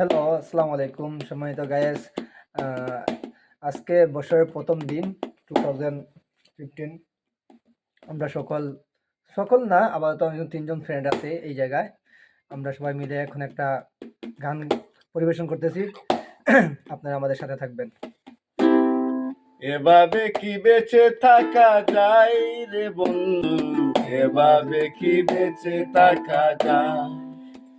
Hello আসসালামু আলাইকুম সম্মানিত গায়েস আজকে বছরের প্রথম দিন টু থাউজেন্ড ফিফটিন আমরা সকল সকল না, আপাতত আমি তিনজন ফ্রেন্ড আছে এই জায়গায়। আমরা সবাই মিলে এখন একটা গান পরিবেশন করতেছি। আপনারা আমাদের সাথে থাকবেন। এভাবে কি বেঁচে থাকা যায় রে বন্ধু? এভাবে কি বেঁচে থাকা যায়?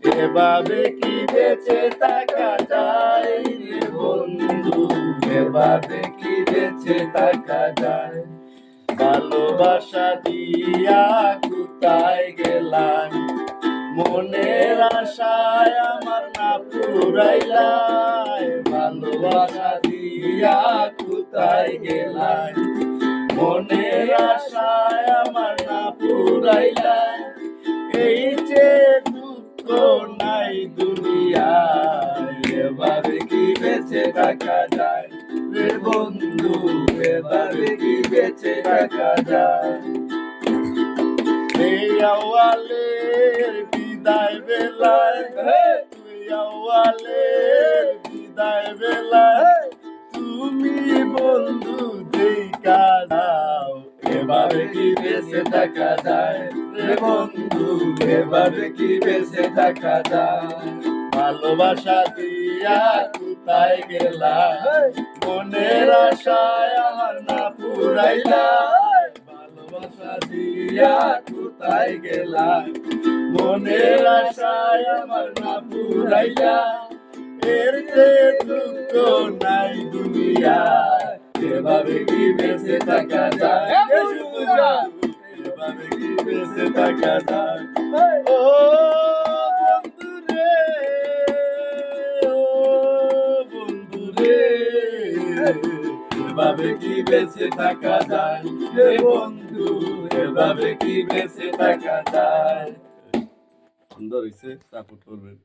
এভাবে কি বেঁচে থাকা যায় বন্ধু? এভাবে কি বেঁচে থাকা যায় ভালোবাসা দিয়া কোথায় গেলাম? মনের আশায় আমার না পুরাইলাই। ভালোবাসা দিয়া কোথায় গেলাই মনের আশায় আমার না পুরাইলাই। এই নাই দুনিয়ায় এভাবে কি বেঁচে থাকা যায়? রে বন্ধু এভাবে কি বেঁচে থাকা যায়? এই আওয়ালের বিদায় বেলায় তুই আওয়ালের বিদায় বেলায় তুমি বন্ধু দেখা দাও এভাবে কি বেঁচে থাকা যায়? রে বন্ধু এভাবে কি বেঁচে থাকা যায়? ভালোবাসা দিয়া কোথায় গেলা? মনের আশায় আমার না পুরাইলা। ভালোবাসা দিয়া কোথায় গেলা? মনের আশায় আমার না পুরাইলা। এর দুঃখ নাই দুনিয়ায়। এভাবে কি বেঁচে থাকা যায়? এভাবে কি বেঁচে থাকা যায়? ও বন্ধু রে ও বন্ধু রে এভাবে কি বেঁচে থাকা যায়? রে বন্ধু এভাবে কি বেঁচে থাকা যায়? সুন্দর হয়েছে সাপোর্ট করবেন।